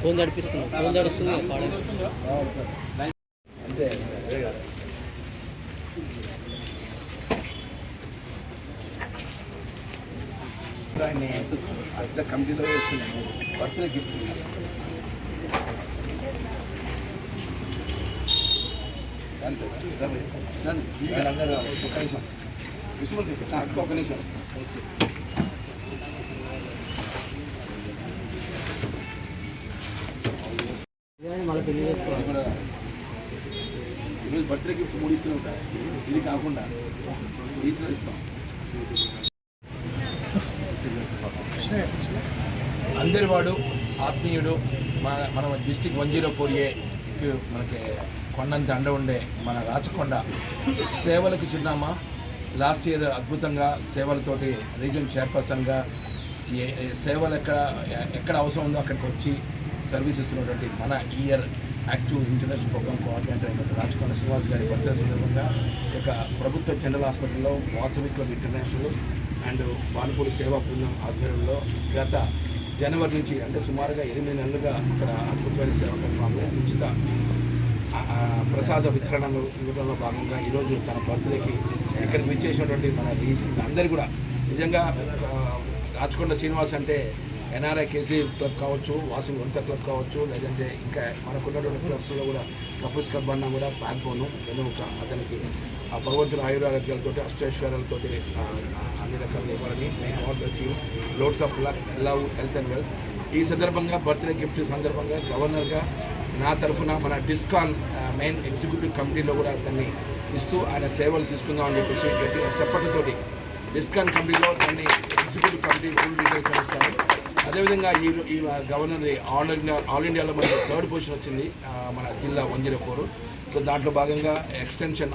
Phone నడిపిస్తున్నా. Phone నడుస్తుంది పాడే? పెద్ద కంపెనీలో వేస్తున్నాను. బర్త్డే గిఫ్ట్ ఒక నిమిషం విష్ణుమూర్తి అక్క ఒక నిమిషం మళ్ళీ పెళ్ళి చేసుకోవాలి అది కూడా ఈరోజు బర్త్డే గిఫ్ట్ మూడు ఇస్తున్నాం సార్ ఇది కాకుండా ఈచ్లో ఇస్తాం అందరి వాడు ఆత్మీయుడు మన మన district one zero four A మనకి కొండంత అండ ఉండే మన రాచకొండ సేవలకు చిరునామా. లాస్ట్ ఇయర్ అద్భుతంగా సేవలతోటి రీజన్ చైర్పర్సన్గా ఏ సేవలు ఎక్కడ ఎక్కడ అవసరం ఉందో అక్కడికి వచ్చి సర్వీస్ ఇస్తున్నటువంటి మన year active international programme coordinator అయిన రాజకొండ శ్రీనివాస్ గారి బర్త్డే సందర్భంగా ఇక ప్రభుత్వ జనరల్ హాస్పిటల్లో Vasavi club international and Banupudi సేవా బృందం ఆధ్వర్యంలో గత జనవరి నుంచి అంటే సుమారుగా ఎనిమిది నెలలుగా ఇక్కడ అద్భుతమైన సేవ కార్యక్రమాలు ఉచిత ప్రసాద వితరణలు ఇవ్వడంలో భాగంగా ఈరోజు తన బర్త్డేకి ఇక్కడికి విచ్చేసినటువంటి మన అందరూ కూడా నిజంగా రాచకొండ శ్రీనివాస్ అంటే ఎన్ఆర్ఐ కేసీ క్లబ్ కావచ్చు వాసు వంత క్లబ్ కావచ్చు లేదంటే ఇంకా మనకున్నటువంటి క్లబ్స్లో కూడా కపుల్స్ క్లబ్ అన్నా కూడా బ్యాక్ బోను వెనుక అతనికి ఆ భగవంతుని ఆయురారోగ్యాలతో అష్టైశ్వర్యాలతో అన్ని రకాలు ఇవ్వాలని నేను all best you loads of luck love health and wealth ఈ సందర్భంగా బర్త్డే గిఫ్ట్ సందర్భంగా గవర్నర్గా నా తరఫున మన డిస్కాన్ మెయిన్ ఎగ్జిక్యూటివ్ కమిటీలో కూడా అతన్ని ఇస్తూ ఆయన సేవలు తీసుకుందామని చెప్పేసి గట్టిగా చెప్పటతోటి డిస్కాన్ కమిటీలో దాన్ని ఎగ్జిక్యూటివ్ కమిటీ ఫుల్ డీటెయిల్స్ ఇస్తాను అదేవిధంగా ఈ ఈ గవర్నర్ ఆల్ ఇండియా ఆల్ ఇండియాలో మనకి థర్డ్ పొజిషన్ వచ్చింది మన జిల్లా వన్ జీరో ఫోర్. సో దాంట్లో భాగంగా ఎక్స్టెన్షన్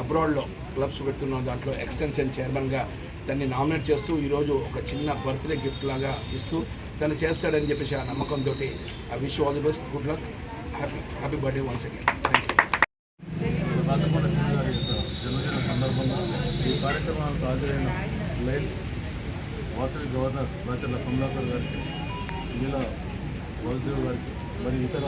అబ్రాడ్లో క్లబ్స్ పెడుతున్న దాంట్లో ఎక్స్టెన్షన్ చైర్మన్గా దాన్ని నామినేట్ చేస్తూ ఈరోజు ఒక చిన్న బర్త్డే గిఫ్ట్ లాగా ఇస్తూ తను చేస్తాడని చెప్పేసి ఆ నమ్మకంతో I wish all the best good luck. Happy happy birthday once again thank you గారి యొక్క జన్మదిన సందర్భంగా ఈ కార్యక్రమానికి హాజరైన లైన్ వాసవి గవర్నర్ రాచర్ల కమలాకర్ గారికి జిల్లా వాసుదేవ్ గారికి మరి ఇతర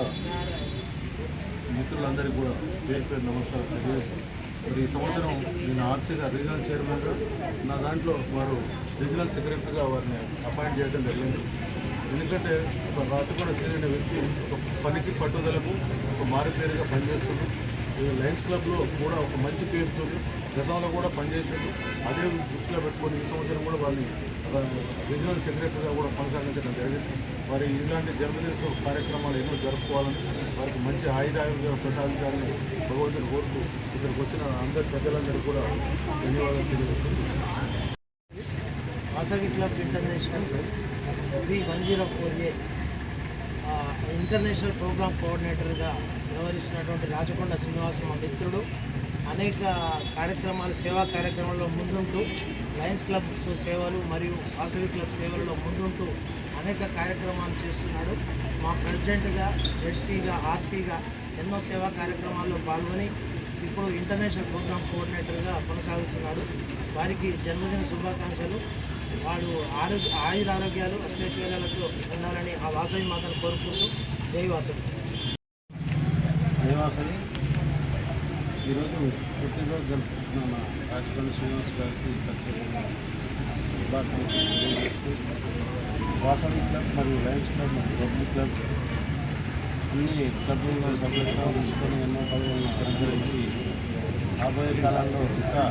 మిత్రులందరికీ కూడా పేరు పేరు నమస్కారం తెలియజేస్తాం మరి ఈ సంవత్సరం నేను ఆర్సీగా రీజనల్ చైర్మన్గా నా దాంట్లో వారు రీజనల్ సెక్రటరీగా వారిని అపాయింట్ చేయడం జరిగింది. ఎందుకంటే ఒక రాచకొండ చేరిన వ్యక్తి ఒక పనికి పట్టుదలకు ఒక మారుపేరుగా పనిచేస్తుంది. ఈ లయన్స్ క్లబ్లో కూడా ఒక మంచి పేరుతో గతంలో కూడా పనిచేసాడు అదే దృష్టిలో పెట్టుకొని ఈ సంవత్సరం కూడా వాళ్ళని రీజనల్ సెక్రటరీగా కూడా కొనసాగించడం జరిగింది. మరి ఇలాంటి జన్మదిన కార్యక్రమాలు ఎన్నో జరుపుకోవాలని వారికి మంచి ఆయుధాయుగా ప్రసాదించాలని భగవంతుని కోరుతూ ఇక్కడికి వచ్చిన అందరి ప్రజలందరికీ కూడా ధన్యవాదాలు తెలియజేస్తున్నాను. Vasavi club international B one zero four A international program కోఆర్డినేటర్గా వ్యవహరిస్తున్నటువంటి రాచకొండ శ్రీనివాస్ మా మిత్రుడు అనేక కార్యక్రమాలు సేవా కార్యక్రమాల్లో ముందుంటూ లయన్స్ క్లబ్ సేవలు మరియు వాసవి క్లబ్ సేవల్లో ముందుంటూ అనేక కార్యక్రమాలు చేస్తున్నాడు. మా ప్రెసిడెంట్గా జెడ్సీగా ఆర్సీగా ఎన్నో సేవా కార్యక్రమాల్లో పాల్గొని ఇప్పుడు ఇంటర్నేషనల్ ప్రోగ్రామ్ కోఆర్డినేటర్గా కొనసాగుతున్నాడు. వారికి జన్మదిన శుభాకాంక్షలు. వాడు ఆరోగ్య ఆయుర ఆరోగ్యాలు అష్టైశ్వర్యాలతో ఉండాలని ఆ వాసవి మాతను కోరుకుంటూ జై వాసవి. నివాసం ఈరోజు పుట్టినరోజు జరుపుకుంటున్న మా రాజపల్లి శ్రీనివాస్ గారికి ప్రత్యేకంగా వాసవి క్లబ్ మరియు లయన్స్ క్లబ్ మరియు రగ్బీ క్లబ్ అన్ని క్లబ్లలో సభ్యులుగా తీసుకొని ఎన్నో పదవులను సంకరించి రాబోయే కాలంలో ఇంకా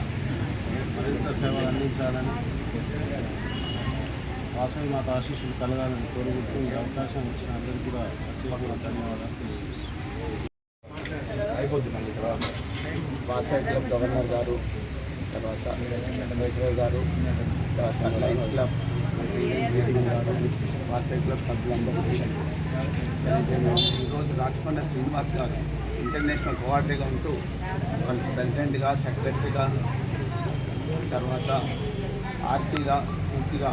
మరింత సేవలు అందించాలని వాసవి మాత ఆశీస్సులు కలగాలని కోరుకుంటూ ఈ అవకాశం ఇచ్చిన అందరికీ కూడా ప్రత్యేకంగా ధన్యవాదాలు తెలియజేస్తున్నాను. అయిపోద్ది మళ్ళీ తర్వాత. వాసవి క్లబ్ గవర్నర్ గారు తర్వాత వైస్రాయ్ గారు తర్వాత లైన్స్ క్లబ్ గారు వాసవి క్లబ్ సభ్యులందరూ ఈరోజు రాచకొండ శ్రీనివాస్ గారు ఇంటర్నేషనల్ కోఆర్డినేటర్గా ఉంటూ వాళ్ళు ప్రెసిడెంట్గా సెక్రటరీగా తర్వాత ఆర్సీగా పూర్తిగా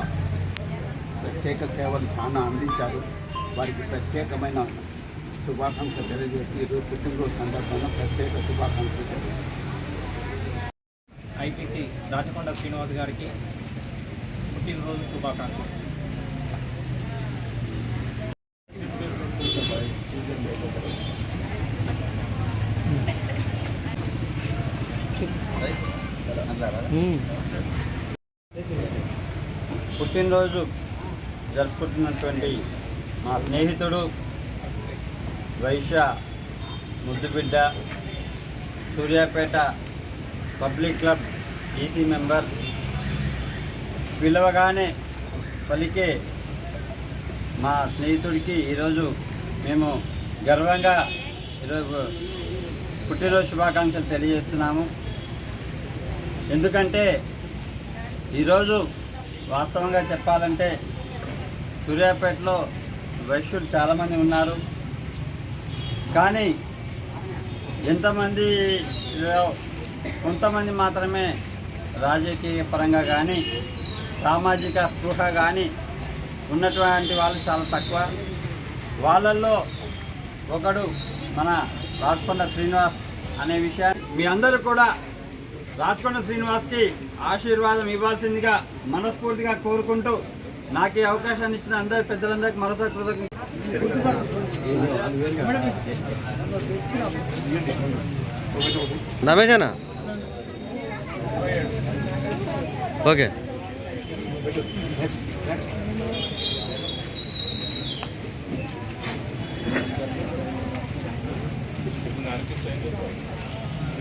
ప్రత్యేక సేవలు చాలా అందించారు. వారికి ప్రత్యేకమైన శుభాకాంక్షలు తెలియజేసి ఈరోజు పుట్టినరోజు సందర్భంగా ప్రత్యేక శుభాకాంక్షలు ఐపీసీ రాజకొండ శ్రీనివాస్ గారికి పుట్టినరోజు శుభాకాంక్షలు. పుట్టినరోజు జరుపుకుంటున్నటువంటి మా స్నేహితుడు వైశ్య ముద్దుబిడ్డ Suryapet public club E C member పిలవగానే పలికే మా స్నేహితుడికి ఈరోజు మేము గర్వంగా ఈరోజు పుట్టినరోజు శుభాకాంక్షలు తెలియజేస్తున్నాము. ఎందుకంటే ఈరోజు వాస్తవంగా చెప్పాలంటే సూర్యాపేటలో వైశ్యులు చాలామంది ఉన్నారు. కానీ ఎంతమంది కొంతమంది మాత్రమే రాజకీయ పరంగా కానీ సామాజిక స్పృహ కానీ ఉన్నటువంటి వాళ్ళు చాలా తక్కువ. వాళ్ళల్లో ఒకడు మన రాజకొండ శ్రీనివాస్ అనే విషయాన్ని మీ అందరూ కూడా రాచకొండ శ్రీనివాస్కి ఆశీర్వాదం ఇవ్వాల్సిందిగా మనస్ఫూర్తిగా కోరుకుంటూ నాకు ఈ అవకాశాన్ని ఇచ్చిన అందరి పెద్దలందరికీ మరోసారి కృతజ్ఞ రమేషనా ఓకే.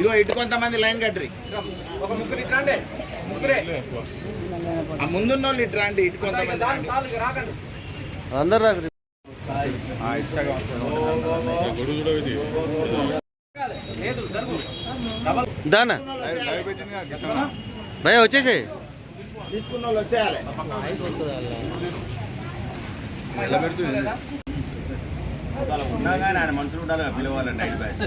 ఇగో ఇటు కొంతమంది లైన్ కట్టరి. ఒక ముగ్గురు ఇట్రండి ముగ్గురే. ఆ ముందున్న వాళ్ళు ఇటు రండి ఇటు కొంతమంది అందరు దానా? భయ వచ్చేసాయి. తీసుకున్న వాళ్ళు వచ్చేయాలి మనుషులు ఉండాలి పిలవాలి నైట్ బ్యాచ్.